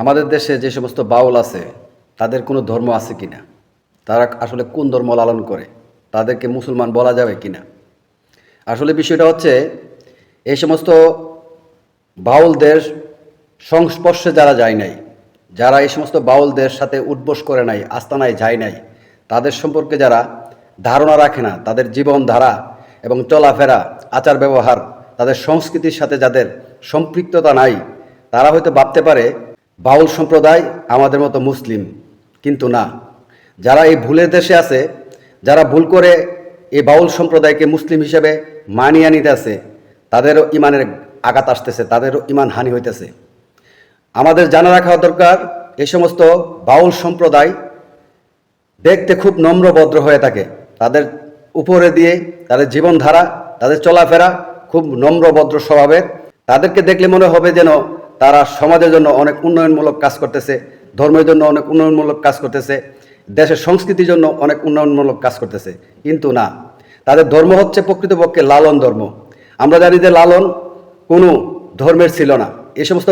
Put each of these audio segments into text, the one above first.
আমাদের দেশে যে সমস্ত বাউল আছে, তাদের কোনো ধর্ম আছে কি না তারা আসলে কোন ধর্ম লালন করে? তাদেরকে মুসলমান বলা যাবে কি না আসলে বিষয়টা হচ্ছে, এই সমস্ত বাউলদের সংস্পর্শে যারা যায় নাই, যারা এই সমস্ত বাউলদের সাথে উদ্বোস করে নাই, আস্তানায় যায় নাই, তাদের সম্পর্কে যারা ধারণা রাখে না, তাদের জীবনধারা এবং চলাফেরা আচার ব্যবহার তাদের সংস্কৃতির সাথে যাদের সম্পৃক্ততা নাই, তারা হয়তো ভাবতে পারে বাউল সম্প্রদায় আমাদের মতো মুসলিম, কিন্তু না। যারা এই ভুলের দেশে আছে, যারা ভুল করে এই বাউল সম্প্রদায়কে মুসলিম হিসেবে মানিয়ে নিতে তাদেরও ইমানের আঘাত আসতেছে, তাদেরও ইমান হানি হইতেছে। আমাদের জানা রাখা দরকার এই সমস্ত বাউল সম্প্রদায় দেখতে খুব নম্রভদ্র হয়ে থাকে। তাদের উপরে দিয়ে তাদের জীবনধারা, তাদের চলাফেরা খুব নম্রভদ্র স্বভাবের। তাদেরকে দেখলে মনে হবে যেন তারা সমাজের জন্য অনেক উন্নয়নমূলক কাজ করতেছে, ধর্মের জন্য অনেক উন্নয়নমূলক কাজ করতেছে, দেশের সংস্কৃতির জন্য অনেক উন্নয়নমূলক কাজ করতেছে। কিন্তু না, তাদের ধর্ম হচ্ছে প্রকৃতপক্ষে লালন ধর্ম। আমরা জানি যে লালন কোনো ধর্মের ছিল না। এ সমস্ত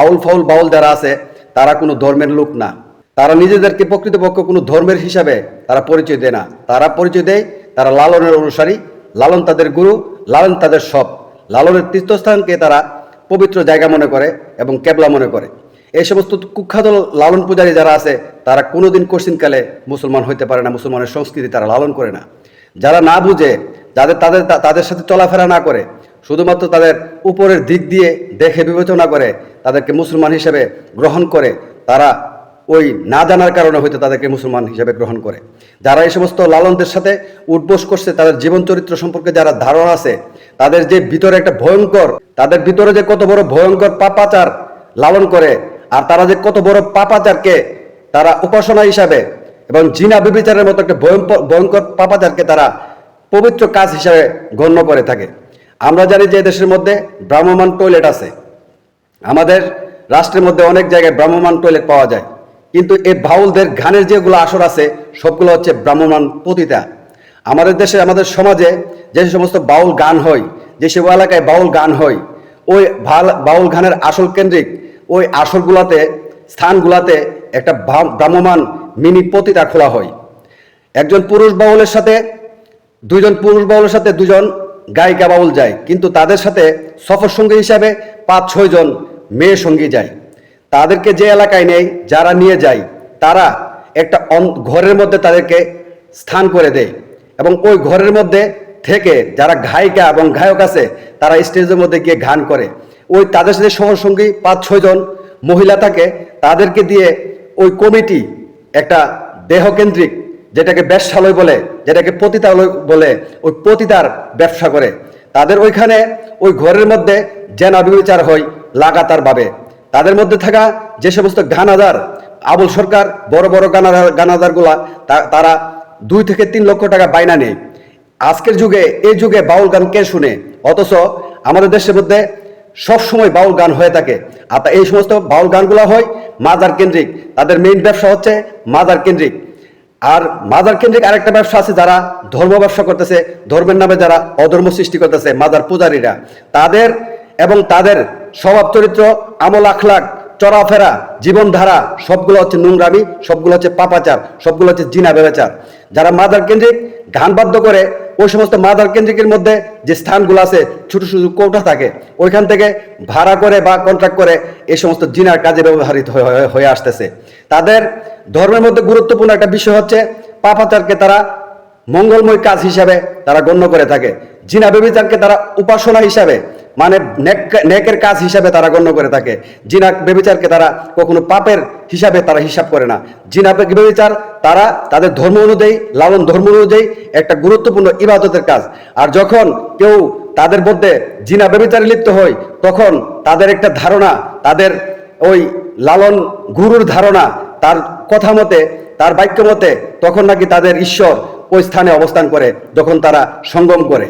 আউল ফাউল বাউল যারা আছে, তারা কোনো ধর্মের লোক না। তারা নিজেদেরকে প্রকৃতপক্ষ কোনো ধর্মের হিসাবে তারা পরিচয় দেয় না। তারা পরিচয় দেয় তারা লালনের অনুসারী। লালন তাদের গুরু, লালন তাদের সব। লালনের তীর্থস্থানকে তারা পবিত্র জায়গা মনে করে এবং কেবলা মনে করে। এই সমস্ত কুখ্যাত লালন পূজারী যারা আছে, তারা কোনোদিন কঠিনকালে মুসলমান হইতে পারে না, মুসলমানের সংস্কৃতি তারা লালন করে না। যারা না বুঝে, যাদের তাদের তাদের সাথে চলাফেরা না করে, শুধুমাত্র তাদের উপরের দিক দিয়ে দেখে বিবেচনা করে, তাদেরকে মুসলমান হিসেবে গ্রহণ করে, তারা ওই না জানার কারণে হয়তো তাদেরকে মুসলমান হিসেবে গ্রহণ করে। যারা এই সমস্ত লালনদের সাথে উঠবোস করছে, তাদের জীবন চরিত্র সম্পর্কে যারা ধারণা আছে তাদের যে ভিতরে একটা ভয়ঙ্কর, তাদের ভিতরে যে কত বড় ভয়ঙ্কর পাপাচার লালন করে, আর তারা যে কত বড় পাপাচারকে তারা উপাসনা হিসাবে এবং জিনা বিবিচারের মতো একটা ভয়ঙ্কর ভয়ঙ্কর পাপাচারকে তারা পবিত্র কাজ হিসাবে গণ্য করে থাকে। আমরা জানি যে দেশের মধ্যে ভ্রাম্যমান টয়লেট আছে। আমাদের রাষ্ট্রের মধ্যে অনেক জায়গায় ভ্রাম্যমান টয়লেট পাওয়া যায়। কিন্তু এই বাউলদের ঘানের যেগুলো আসর আছে, সবগুলো হচ্ছে ভ্রাম্যমান পতিতা। আমাদের দেশে, আমাদের সমাজে যে সমস্ত বাউল গান হয়, যে সব এলাকায় বাউল গান হয়, ওই ভাল- বাউল গানের আসল কেন্দ্রিক, ওই আসলগুলাতে, স্থানগুলাতে একটা ভ্রা- ভ্রাম্যমান মিনি পতিতা খোলা হয়। একজন পুরুষ বাউলের সাথে, দুইজন পুরুষ বাউলের সাথে দুজন গায়িকা বাউল যায়, কিন্তু তাদের সাথে সফর সঙ্গী হিসাবে পাঁচ ছয়জন মেয়ে সঙ্গী যায়। তাদেরকে যে এলাকায় নেই যারা নিয়ে যায়, তারা একটা ঘরের মধ্যে তাদেরকে স্থান করে দেয়। এবং ওই ঘরের মধ্যে থেকে যারা গায়িকা এবং গায়ক আছে, তারা স্টেজের মধ্যে গিয়ে গান করে। ওই তাদের সাথে সফর সঙ্গী পাঁচ ছয়জন মহিলা থাকে, তাদেরকে দিয়ে ওই কমিটি একটা দেহকেন্দ্রিক যেটাকে ব্যবসালয় বলে, যেটাকে পতিতালয় বলে, ওই পতিতার ব্যবসা করে। তাদের ওইখানে ওই ঘরের মধ্যে জেনা বিচার হয় লাগাতারভাবে তাদের মধ্যে থাকা যে সমস্ত গানাদার, আবুল সরকার, বড় বড় গানাদার, গানাদারগুলা তারা দুই থেকে তিন লক্ষ টাকা বাইনা নেয় আজকের যুগে, এই যুগে বাউল গান কে শুনে? অথচ আমাদের দেশের মধ্যে সবসময় বাউল গান হয়ে থাকে। আর এই সমস্ত বাউল গানগুলো হয় মাজার কেন্দ্রিক। তাদের মেইন ব্যবসা হচ্ছে মাজার কেন্দ্রিক। আর মাজার কেন্দ্রিক আরেকটা ব্যবসা আছে যারা ধর্ম ব্যবসা করতেছে, ধর্মের নামে যারা অধর্ম সৃষ্টি করতেছে, মাজার পূজারীরা। তাদের এবং তাদের স্বভাব চরিত্র আমল আখলাক চলাফেরা জীবনধারা, সবগুলো হচ্ছে নোংরামি, সবগুলো হচ্ছে পাপাচার, সবগুলো হচ্ছে জিনা ব্যবচার যারা মাদার কেন্দ্রিক গান বাদ্য করে ওই সমস্ত মাদার কেন্দ্রিকের মধ্যে যে স্থানগুলো আছে, ছোট ছোট কোটা থাকে, ওইখান থেকে ভাড়া করে বা কন্ট্রাক্ট করে এই সমস্ত জিনার কাজে ব্যবহৃত হয়ে আসতেছে। তাদের ধর্মের মধ্যে গুরুত্বপূর্ণ একটা বিষয় হচ্ছে, পাপাচারকে তারা মঙ্গলময় কাজ হিসাবে তারা গণ্য করে থাকে। জিনা বেবিচারকে তারা উপাসনা হিসাবে মানে নেক- নেকের কাজ হিসাবে তারা গণ্য করে থাকে। জিনা বেবিচারকে তারা কখনো পাপের হিসাবে তারা হিসাব করে না। জিনা বেবিচার তারা তাদের ধর্ম অনুযায়ী, লালন ধর্ম অনুযায়ী একটা গুরুত্বপূর্ণ ইবাদতের কাজ। আর যখন কেউ তাদের মধ্যে জিনা বেবিচারে লিপ্ত হয়, তখন তাদের একটা ধারণা, তাদের ওই লালন গুরুর ধারণা, তার কথা মতে, তার বাক্য মতে, তখন নাকি তাদের ঈশ্বর ওই স্থানে অবস্থান করে, যখন তারা সঙ্গম করে।